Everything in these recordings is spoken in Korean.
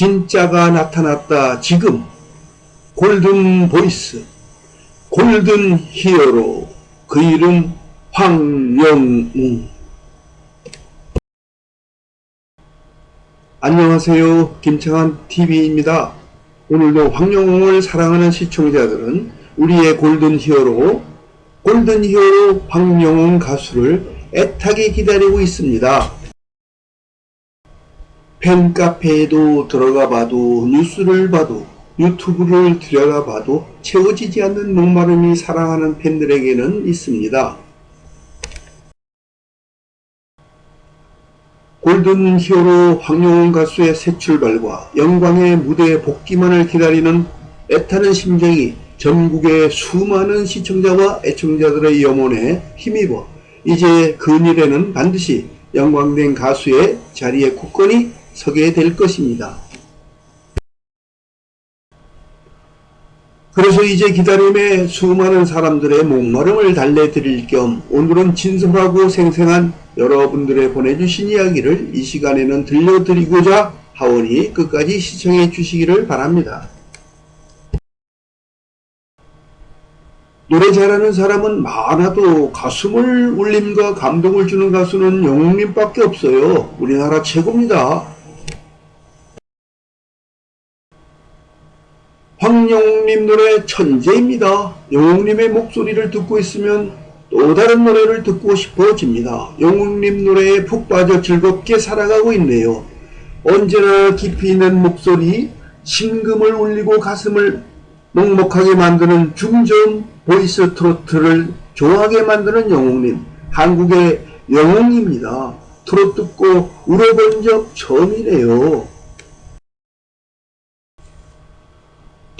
진짜가 나타났다. 지금 골든 보이스 골든 히어로 그 이름 황영웅. 안녕하세요. 김창환 TV입니다. 오늘도 황영웅을 사랑하는 시청자들은 우리의 골든 히어로 골든 히어로 황영웅 가수를 애타게 기다리고 있습니다 팬카페에도 들어가 봐도 뉴스를 봐도 유튜브를 들여다 봐도 채워지지 않는 목마름이 사랑하는 팬들에게는 있습니다. 골든 히어로 황영훈 가수의 새 출발과 영광의 무대 복귀만을 기다리는 애타는 심정이 전국의 수많은 시청자와 애청자들의 염원에 힘입어 이제 근일에는 반드시 영광된 가수의 자리에 굳건히 서게 될 것입니다. 그래서 이제 기다림에 수많은 사람들의 목마름을 달래드릴 겸 오늘은 진솔하고 생생한 여러분들의 보내주신 이야기를 이 시간에는 들려드리고자 하오니 끝까지 시청해 주시기를 바랍니다. 노래 잘하는 사람은 많아도 가슴을 울림과 감동을 주는 가수는 영웅님밖에 없어요. 우리나라 최고입니다. 황 영웅님 노래 천재입니다. 영웅님의 목소리를 듣고 있으면 또 다른 노래를 듣고 싶어집니다. 영웅님 노래에 푹 빠져 즐겁게 살아가고 있네요. 언제나 깊이 있는 목소리, 심금을 울리고 가슴을 먹먹하게 만드는 중저음 보이스 트로트를 좋아하게 만드는 영웅님, 한국의 영웅입니다. 트로트 듣고 울어본 적 처음이네요.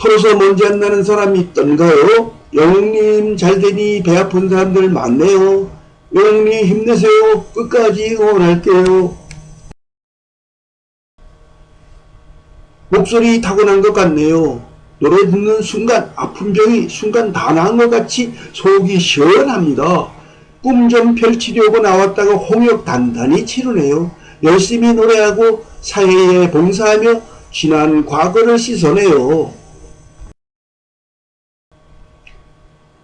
털어서 먼지 안 나는 사람이 있던가요? 영웅님 잘되니 배 아픈 사람들 많네요. 영웅님 힘내세요. 끝까지 응원할게요. 목소리 타고난 것 같네요. 노래 듣는 순간 아픈 병이 순간 다 나은 것 같이 속이 시원합니다. 꿈 좀 펼치려고 나왔다가 홍역 단단히 치르네요. 열심히 노래하고 사회에 봉사하며 지난 과거를 씻어내요.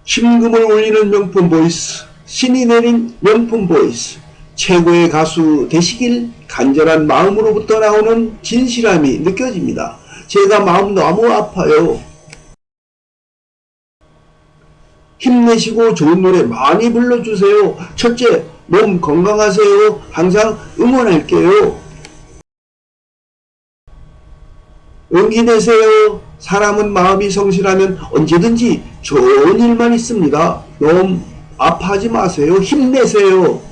심금을 울리는 명품 보이스, 신이 내린 명품 보이스, 최고의 가수 되시길 간절한 마음으로부터 나오는 진실함이 느껴집니다. 제가 마음 너무 아파요. 힘내시고 좋은 노래 많이 불러주세요. 첫째, 몸 건강하세요. 항상 응원할게요. 용기 내세요. 사람은 마음이 성실하면 언제든지 좋은 일만 있습니다. 너무 아파하지 마세요. 힘내세요.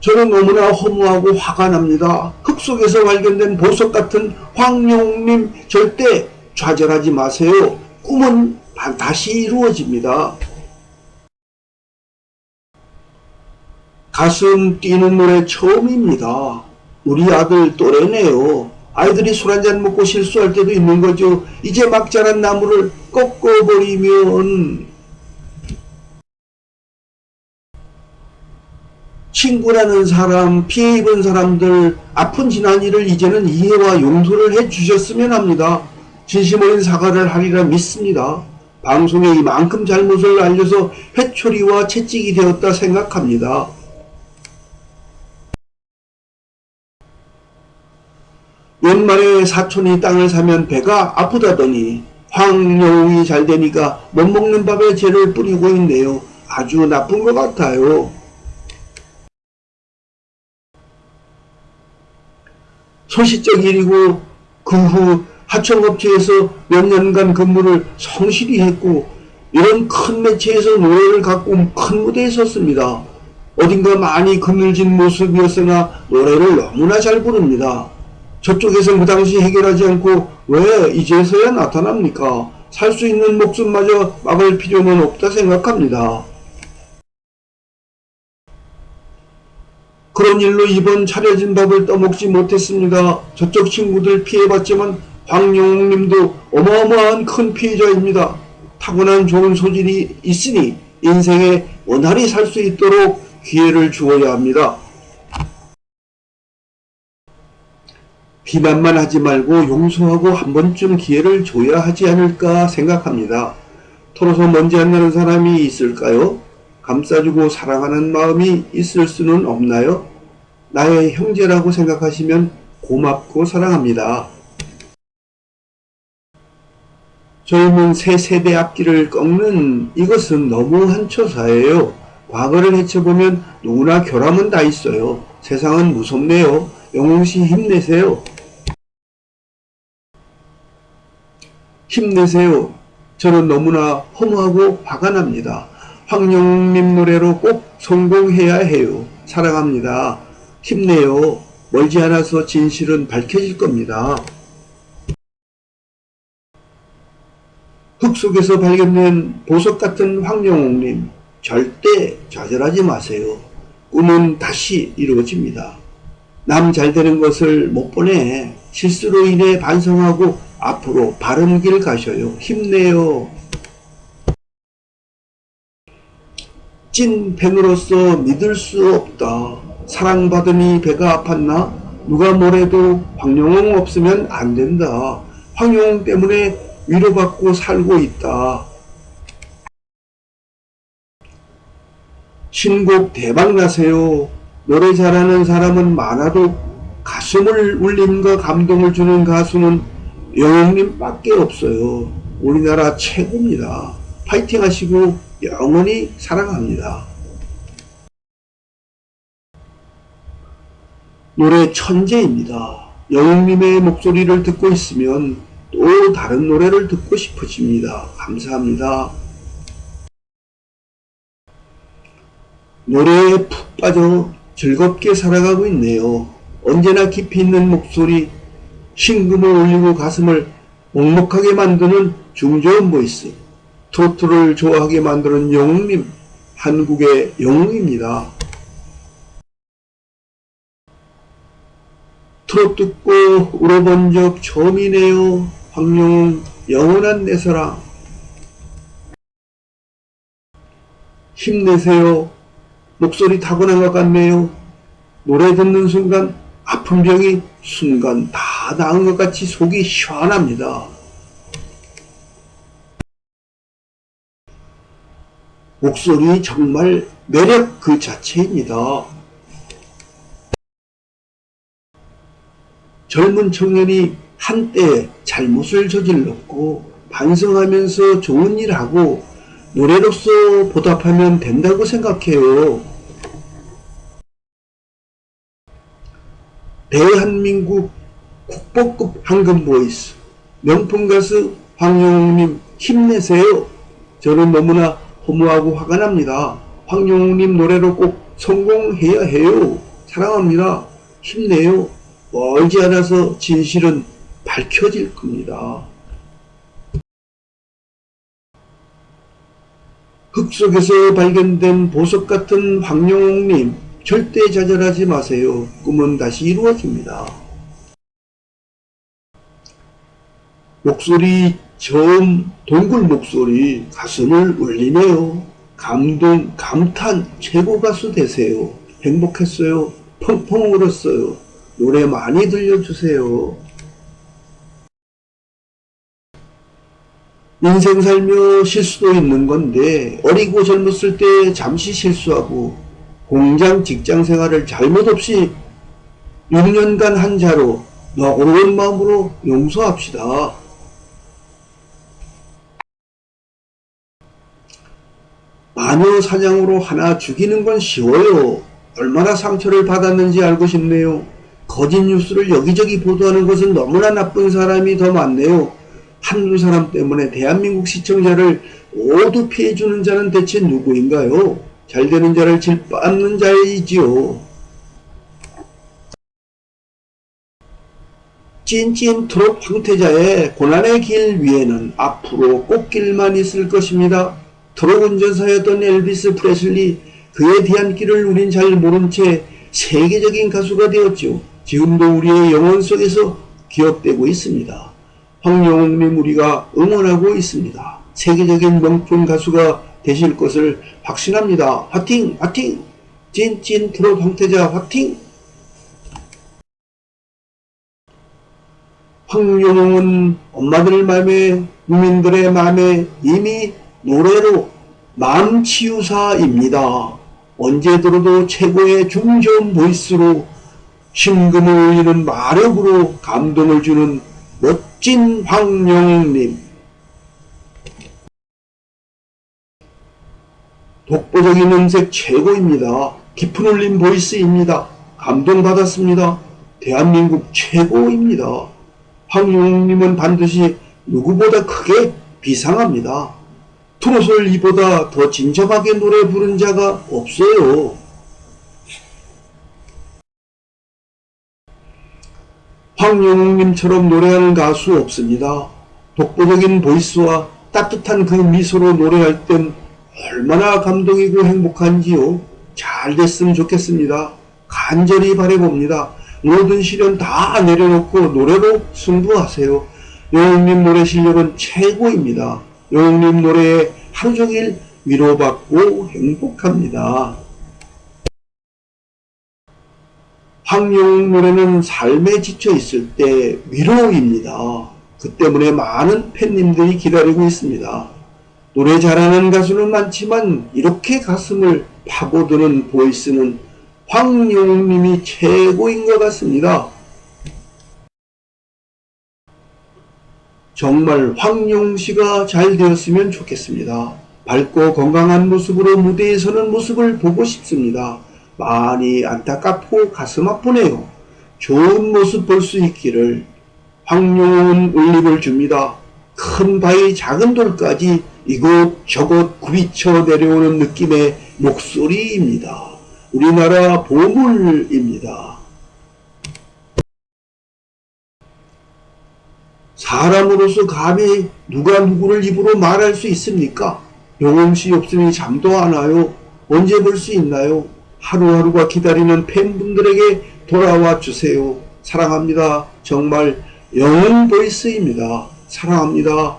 저는 너무나 허무하고 화가 납니다. 흙 속에서 발견된 보석 같은 황용님 절대 좌절하지 마세요. 꿈은 다시 이루어집니다. 가슴 뛰는 노래 처음입니다. 우리 아들 또래네요. 아이들이 술 한잔 먹고 실수할 때도 있는 거죠. 이제 막 자란 나무를 꺾어버리면 친구라는 사람, 피해 입은 사람들, 아픈 지난 일을 이제는 이해와 용서를 해 주셨으면 합니다. 진심 어린 사과를 하리라 믿습니다. 방송에 이만큼 잘못을 알려서 회초리와 채찍이 되었다 생각합니다. 연말에 사촌이 땅을 사면 배가 아프다더니 황영웅이 잘 되니까 못 먹는 밥에 죄를 뿌리고 있네요. 아주 나쁜 것 같아요. 소시적 일이고 그 후 하청업체에서 몇 년간 근무를 성실히 했고 이런 큰 매체에서 노래를 갖고 큰 무대에 섰습니다. 어딘가 많이 그늘진 모습이었으나 노래를 너무나 잘 부릅니다. 저쪽에서 그 당시 해결하지 않고 왜 이제서야 나타납니까? 살 수 있는 목숨마저 막을 필요는 없다 생각합니다. 그런 일로 이번 차려진 밥을 떠먹지 못했습니다. 저쪽 친구들 피해봤지만 황영웅 님도 어마어마한 큰 피해자입니다. 타고난 좋은 소질이 있으니 인생에 원활히 살 수 있도록 기회를 주어야 합니다. 비난만 하지 말고 용서하고 한 번쯤 기회를 줘야 하지 않을까 생각합니다. 털어서 먼지 안 나는 사람이 있을까요? 감싸주고 사랑하는 마음이 있을 수는 없나요? 나의 형제라고 생각하시면 고맙고 사랑합니다. 젊은 새 세대 앞길을 꺾는 이것은 너무한 처사예요. 과거를 헤쳐보면 누구나 결함은 다 있어요. 세상은 무섭네요. 영웅씨 힘내세요. 힘내세요. 저는 너무나 허무하고 화가 납니다. 황영님 노래로 꼭 성공해야 해요. 사랑합니다. 힘내요. 멀지 않아서 진실은 밝혀질 겁니다. 흙 속에서 발견된 보석 같은 황영웅님, 절대 좌절하지 마세요. 꿈은 다시 이루어집니다. 남 잘 되는 것을 못 보내 실수로 인해 반성하고 앞으로 바른 길 가셔요. 힘내요. 찐 팬으로서 믿을 수 없다. 사랑받으니 배가 아팠나? 누가 뭐래도 황영웅 없으면 안 된다. 황영웅 때문에 위로받고 살고 있다. 신곡 대박 나세요. 노래 잘하는 사람은 많아도 가슴을 울림과 감동을 주는 가수는 영웅님밖에 없어요. 우리나라 최고입니다. 파이팅 하시고 영원히 사랑합니다. 노래 천재입니다. 영웅님의 목소리를 듣고 있으면 또 다른 노래를 듣고 싶어집니다. 감사합니다. 노래에 푹 빠져 즐겁게 살아가고 있네요. 언제나 깊이 있는 목소리, 심금을 울리고 가슴을 먹먹하게 만드는 중저음 보이스, 트로트를 좋아하게 만드는 영웅님, 한국의 영웅입니다. 트롯 듣고 울어본 적 처음이네요. 황영웅, 영원한 내 사랑. 힘내세요. 목소리 타고난 것 같네요. 노래 듣는 순간 아픈 병이 순간 다 나은 것 같이 속이 시원합니다. 목소리 정말 매력 그 자체입니다. 젊은 청년이 한때 잘못을 저질렀고 반성하면서 좋은 일 하고 노래로서 보답하면 된다고 생각해요. 대한민국 국보급 황금 보이스 명품 가수 황영웅님 힘내세요. 저는 너무나 허무하고 화가 납니다. 황영웅님 노래로 꼭 성공해야 해요. 사랑합니다. 힘내요. 멀지 않아서 진실은 밝혀질 겁니다. 흙 속에서 발견된 보석 같은 황영웅님, 절대 좌절하지 마세요. 꿈은 다시 이루어집니다. 목소리, 저음, 동굴 목소리, 가슴을 울리네요. 감동, 감탄, 최고 가수 되세요. 행복했어요. 펑펑 울었어요. 노래 많이 들려주세요. 인생 살며 실수도 있는 건데 어리고 젊었을 때 잠시 실수하고 공장 직장 생활을 잘못 없이 6년간 한 자로 너그러운 마음으로 용서합시다. 마녀 사냥으로 하나 죽이는 건 쉬워요. 얼마나 상처를 받았는지 알고 싶네요. 거짓 뉴스를 여기저기 보도하는 것은 너무나 나쁜 사람이 더 많네요. 한두 사람 때문에 대한민국 시청자를 모두 피해주는 자는 대체 누구인가요? 잘 되는 자를 질받는 자이지요. 찐찐 트롯 황태자의 고난의 길 위에는 앞으로 꽃길만 있을 것입니다. 트롯 운전사였던 엘비스 프레슬리 그에 대한 길을 우린 잘 모른 채 세계적인 가수가 되었죠. 지금도 우리의 영혼 속에서 기억되고 있습니다. 황영웅님 우리가 응원하고 있습니다. 세계적인 명품 가수가 되실 것을 확신합니다. 화팅! 화팅! 찐찐 트롯 황태자 화팅! 황용웅은 엄마들 마음에 국민들의 마음에 이미 노래로 마음치유사입니다. 언제 들어도 최고의 중저음 보이스로 심금을 울리는 마력으로 감동을 주는 멋진 황용웅님. 독보적인 음색 최고입니다. 깊은 울림 보이스입니다. 감동받았습니다. 대한민국 최고입니다. 황용웅님은 반드시 누구보다 크게 비상합니다. 트롯을 이보다 더 진정하게 노래 부른 자가 없어요. 황영웅님처럼 노래하는 가수 없습니다. 독보적인 보이스와 따뜻한 그 미소로 노래할 땐 얼마나 감동이고 행복한지요. 잘 됐으면 좋겠습니다. 간절히 바래봅니다. 모든 시련 다 내려놓고 노래로 승부하세요. 영웅님 노래 실력은 최고입니다. 영웅님 노래에 하루 종일 위로받고 행복합니다. 황영웅 노래는 삶에 지쳐 있을 때 위로입니다. 그 때문에 많은 팬님들이 기다리고 있습니다. 노래 잘하는 가수는 많지만 이렇게 가슴을 파고드는 보이스는 황영웅님이 최고인 것 같습니다. 정말 황용 씨가 잘 되었으면 좋겠습니다. 밝고 건강한 모습으로 무대에 서는 모습을 보고 싶습니다. 많이 안타깝고 가슴 아프네요. 좋은 모습 볼 수 있기를 황용은 울림을 줍니다. 큰 바위 작은 돌까지 이곳저곳 굽이쳐 내려오는 느낌의 목소리입니다. 우리나라 보물입니다. 사람으로서 감히 누가 누구를 입으로 말할 수 있습니까? 영웅씨 없으니 잠도 안 와요. 언제 볼 수 있나요? 하루하루가 기다리는 팬분들에게 돌아와 주세요. 사랑합니다. 정말 영웅 보이스입니다. 사랑합니다.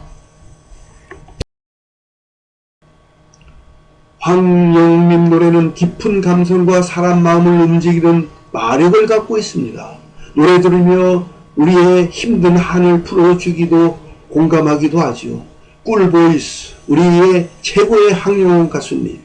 황영민 노래는 깊은 감성과 사람 마음을 움직이는 마력을 갖고 있습니다. 노래 들으며 우리의 힘든 한을 풀어주기도 공감하기도 하지요. 꿀보이스, 우리의 최고의 황영웅 가수님.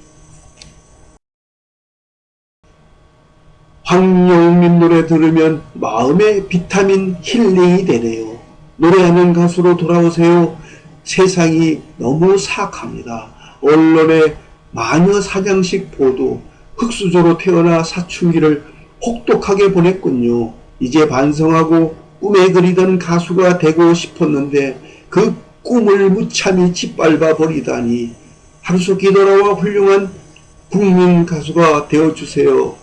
황영민 노래 들으면 마음의 비타민 힐링이 되네요. 노래하는 가수로 돌아오세요. 세상이 너무 사악합니다. 언론의 마녀 사냥식 보도, 흑수저로 태어나 사춘기를 혹독하게 보냈군요. 이제 반성하고 꿈에 그리던 가수가 되고 싶었는데 그 꿈을 무참히 짓밟아 버리다니 하루속히 돌아와 훌륭한 국민 가수가 되어주세요.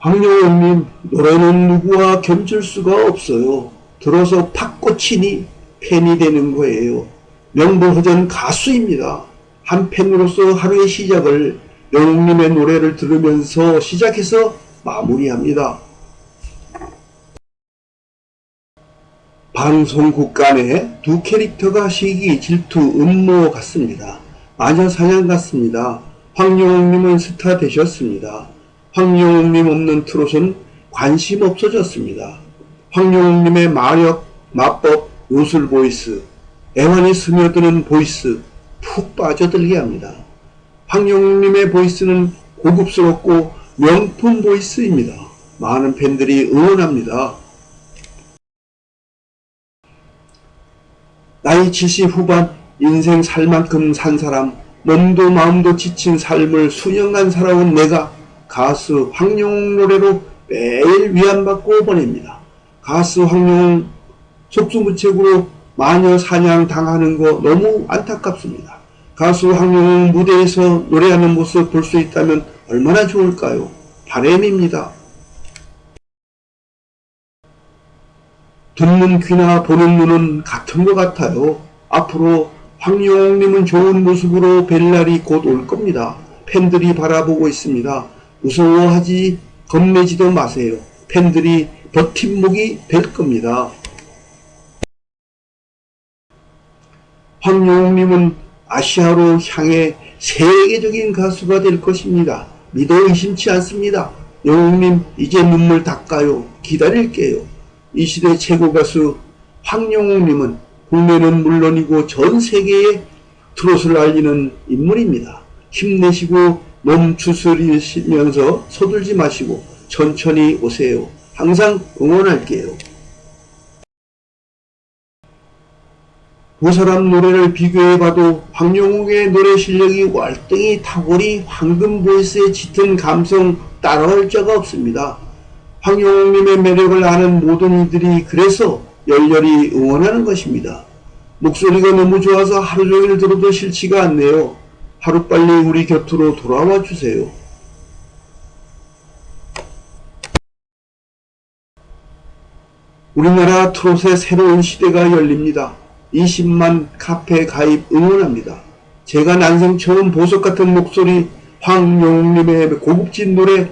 황영웅님 노래는 누구와 견줄 수가 없어요. 들어서 팍 꽂히니 팬이 되는 거예요. 명불허전 가수입니다. 한 팬으로서 하루의 시작을 영웅님의 노래를 들으면서 시작해서 마무리합니다. 방송국 간에 두 캐릭터가 시기, 질투, 음모 같습니다. 마녀 사냥 같습니다. 황영웅님은 스타 되셨습니다. 황영웅님 없는 트롯은 관심 없어졌습니다. 황영웅님의 마력, 마법, 요술 보이스, 애환이 스며드는 보이스 푹 빠져들게 합니다. 황영웅님의 보이스는 고급스럽고 명품 보이스입니다. 많은 팬들이 응원합니다. 나이 70 후반 인생 살 만큼 산 사람 몸도 마음도 지친 삶을 수년간 살아온 내가 가수 황영웅 노래로 매일 위안받고 보냅니다. 가수 황영웅 속수무책으로 마녀 사냥 당하는 거 너무 안타깝습니다. 가수 황영웅 무대에서 노래하는 모습 볼 수 있다면 얼마나 좋을까요? 바램입니다. 듣는 귀나 보는 눈은 같은 것 같아요. 앞으로 황영웅님은 좋은 모습으로 뵐 날이 곧 올 겁니다. 팬들이 바라보고 있습니다. 무서워하지 겁내지도 마세요. 팬들이 버팀목이 될 겁니다. 황영웅님은 아시아로 향해 세계적인 가수가 될 것입니다. 믿어 의심치 않습니다. 영웅님 이제 눈물 닦아요. 기다릴게요. 이 시대 최고 가수 황영웅님은 국내는 물론이고 전 세계에 트롯을 알리는 인물입니다. 힘내시고 몸 추스리시면서 서둘지 마시고 천천히 오세요. 항상 응원할게요. 두 사람 노래를 비교해봐도 황영웅의 노래 실력이 월등히 탁월히 황금 보이스의 짙은 감성 따라올 자가 없습니다. 황영웅님의 매력을 아는 모든 이들이 그래서 열렬히 응원하는 것입니다. 목소리가 너무 좋아서 하루 종일 들어도 싫지가 않네요. 하루빨리 우리 곁으로 돌아와 주세요. 우리나라 트롯의 새로운 시대가 열립니다. 20만 카페 가입 응원합니다. 제가 난생 처음 보석 같은 목소리 황용님의 고급진 노래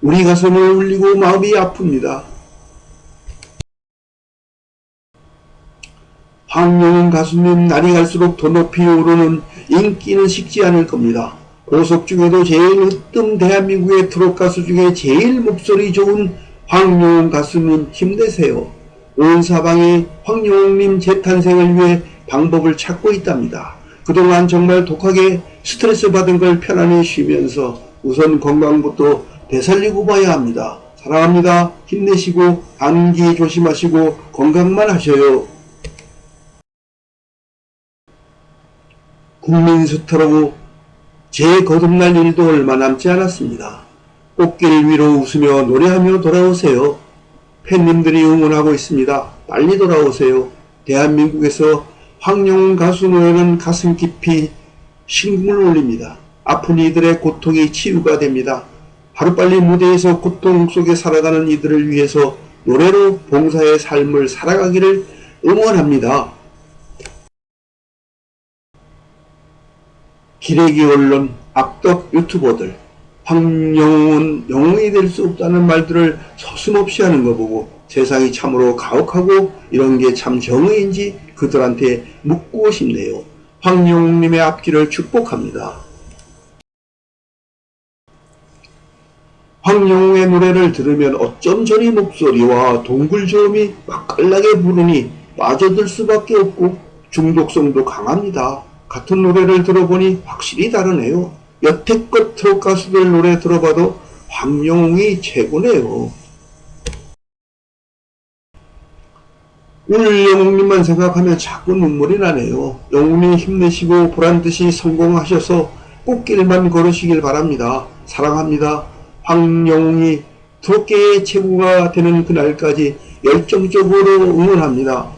우리 가슴을 울리고 마음이 아픕니다. 황용은 가수님 날이 갈수록 더 높이 오르는 인기는 식지 않을 겁니다. 보석 중에도 제일 으뜸 대한민국의 트롯 가수 중에 제일 목소리 좋은 황용은 가수님 힘내세요. 온 사방이 황용님 재탄생을 위해 방법을 찾고 있답니다. 그동안 정말 독하게 스트레스 받은 걸 편안히 쉬면서 우선 건강부터 되살리고 봐야 합니다. 사랑합니다. 힘내시고 감기 조심하시고 건강만 하셔요. 국민 스타로 제 거듭날 일도 얼마 남지 않았습니다. 꽃길 위로 웃으며 노래하며 돌아오세요. 팬님들이 응원하고 있습니다. 빨리 돌아오세요. 대한민국에서 황영훈 가수 노래는 가슴 깊이 신금을 울립니다. 아픈 이들의 고통이 치유가 됩니다. 하루빨리 무대에서 고통 속에 살아가는 이들을 위해서 노래로 봉사의 삶을 살아가기를 응원합니다. 기레기 언론, 악덕 유튜버들, 황영웅은 영웅이 될 수 없다는 말들을 서슴없이 하는 거 보고 세상이 참으로 가혹하고 이런 게 참 정의인지 그들한테 묻고 싶네요. 황영웅님의 앞길을 축복합니다. 황영웅의 노래를 들으면 어쩜 저리 목소리와 동굴 저음이 맛깔나게 부르니 빠져들 수밖에 없고 중독성도 강합니다. 같은 노래를 들어보니 확실히 다르네요. 여태껏 트롯 가수들 노래 들어봐도 황영웅이 최고네요. 오늘 영웅님만 생각하면 자꾸 눈물이 나네요. 영웅님 힘내시고 보란듯이 성공하셔서 꽃길만 걸으시길 바랍니다. 사랑합니다. 황영웅이 트롯계의 최고가 되는 그날까지 열정적으로 응원합니다.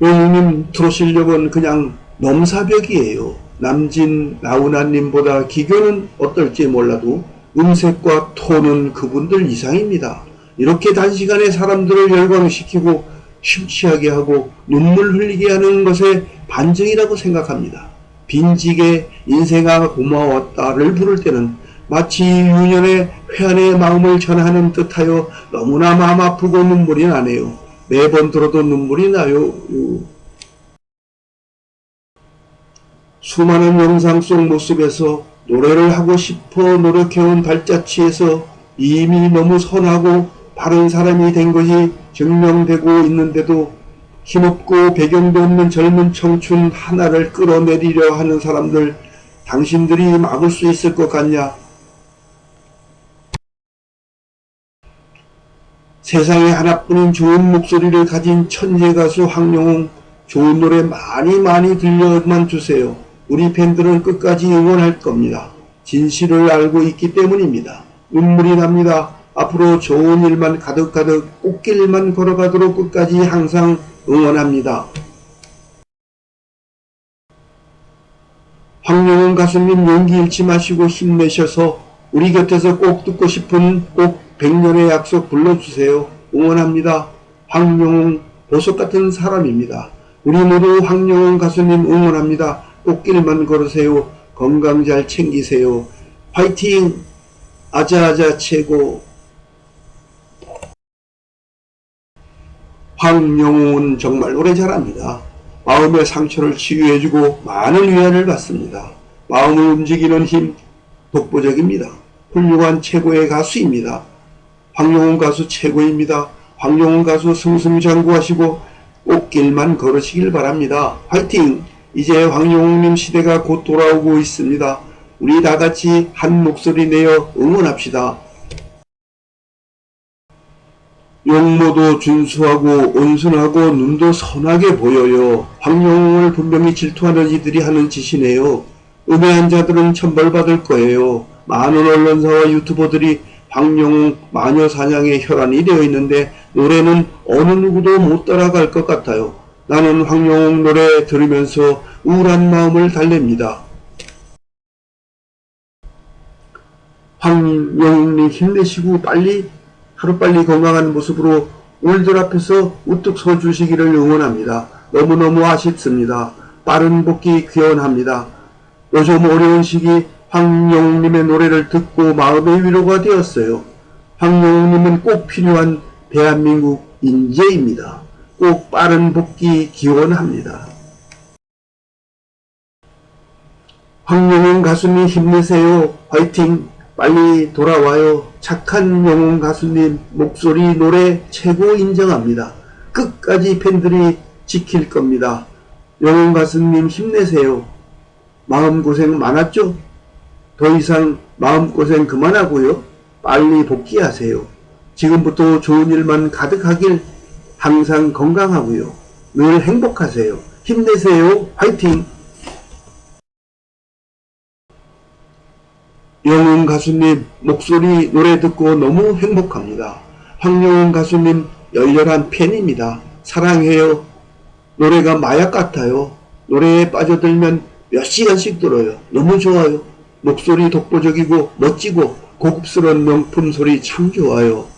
영웅님 트롯 실력은 그냥 넘사벽이에요. 남진 나훈아님보다 기교는 어떨지 몰라도 음색과 톤은 그분들 이상입니다. 이렇게 단시간에 사람들을 열광시키고 심취하게 하고 눈물 흘리게 하는 것의 반증이라고 생각합니다. 빈직에 인생아 고마웠다를 부를 때는 마치 유년의 회한의 마음을 전하는 듯하여 너무나 마음 아프고 눈물이 나네요. 매번 들어도 눈물이 나요. 수많은 영상 속 모습에서 노래를 하고 싶어 노력해온 발자취에서 이미 너무 선하고 바른 사람이 된 것이 증명되고 있는데도 힘없고 배경도 없는 젊은 청춘 하나를 끌어내리려 하는 사람들 당신들이 막을 수 있을 것 같냐? 세상에 하나뿐인 좋은 목소리를 가진 천재 가수 황영웅 좋은 노래 많이 많이 들려만 주세요. 우리 팬들은 끝까지 응원할 겁니다. 진실을 알고 있기 때문입니다. 눈물이 납니다. 앞으로 좋은 일만 가득가득 꽃길만 걸어가도록 끝까지 항상 응원합니다. 황영은 가수님 용기 잃지 마시고 힘내셔서 우리 곁에서 꼭 듣고 싶은 꼭 100년의 약속 불러주세요. 응원합니다. 황영웅 보석 같은 사람입니다. 우리 모두 황영웅 가수님 응원합니다. 꽃길만 걸으세요. 건강 잘 챙기세요. 화이팅! 아자아자 최고! 황영웅은 정말 노래 잘합니다. 마음의 상처를 치유해주고 많은 위안을 받습니다. 마음을 움직이는 힘, 독보적입니다. 훌륭한 최고의 가수입니다. 황용훈 가수 최고입니다. 황용훈 가수 승승장구하시고 꽃길만 걸으시길 바랍니다. 화이팅! 이제 황용훈님 시대가 곧 돌아오고 있습니다. 우리 다 같이 한 목소리 내어 응원합시다. 용모도 준수하고 온순하고 눈도 선하게 보여요. 황용을 분명히 질투하는 이들이 하는 짓이네요. 음해한 자들은 천벌받을 거예요. 많은 언론사와 유튜버들이 황용웅 마녀 사냥의 혈안이 되어 있는데 노래는 어느 누구도 못 따라갈 것 같아요. 나는 황용웅 노래 들으면서 우울한 마음을 달랩니다. 황영웅님 힘내시고 빨리 하루빨리 건강한 모습으로 올들 앞에서 우뚝 서 주시기를 응원합니다. 너무너무 아쉽습니다. 빠른 복귀 기원합니다. 요즘 어려운 시기 황영웅님의 노래를 듣고 마음의 위로가 되었어요. 황영웅님은 꼭 필요한 대한민국 인재입니다. 꼭 빠른 복귀 기원합니다. 황영웅 가수님 힘내세요. 화이팅! 빨리 돌아와요. 착한 영웅 가수님 목소리 노래 최고 인정합니다. 끝까지 팬들이 지킬 겁니다. 영웅 가수님 힘내세요. 마음고생 많았죠? 더 이상 마음고생 그만하고요. 빨리 복귀하세요. 지금부터 좋은 일만 가득하길 항상 건강하고요. 늘 행복하세요. 힘내세요. 화이팅! 영웅 가수님 목소리 노래 듣고 너무 행복합니다. 황영웅 가수님 열렬한 팬입니다. 사랑해요. 노래가 마약 같아요. 노래에 빠져들면 몇 시간씩 들어요. 너무 좋아요. 목소리 독보적이고 멋지고 고급스러운 명품 소리 참 좋아요.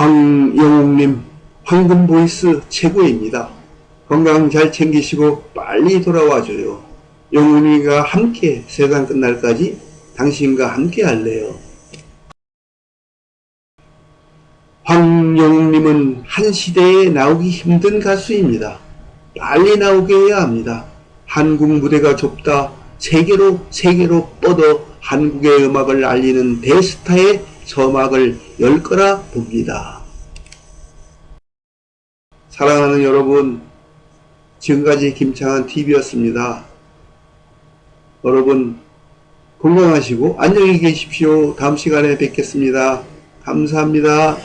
황영웅님 황금 보이스 최고입니다. 건강 잘 챙기시고 빨리 돌아와줘요. 영훈이가 함께 세상 끝날까지 당신과 함께 할래요. 황영웅님은 한 시대에 나오기 힘든 가수입니다. 빨리 나오게 해야 합니다. 한국 무대가 좁다. 세계로 세계로 뻗어 한국의 음악을 알리는 대스타의 서막을 열 거라 봅니다. 사랑하는 여러분, 지금까지 김창한 TV였습니다. 여러분 건강하시고 안녕히 계십시오. 다음 시간에 뵙겠습니다. 감사합니다.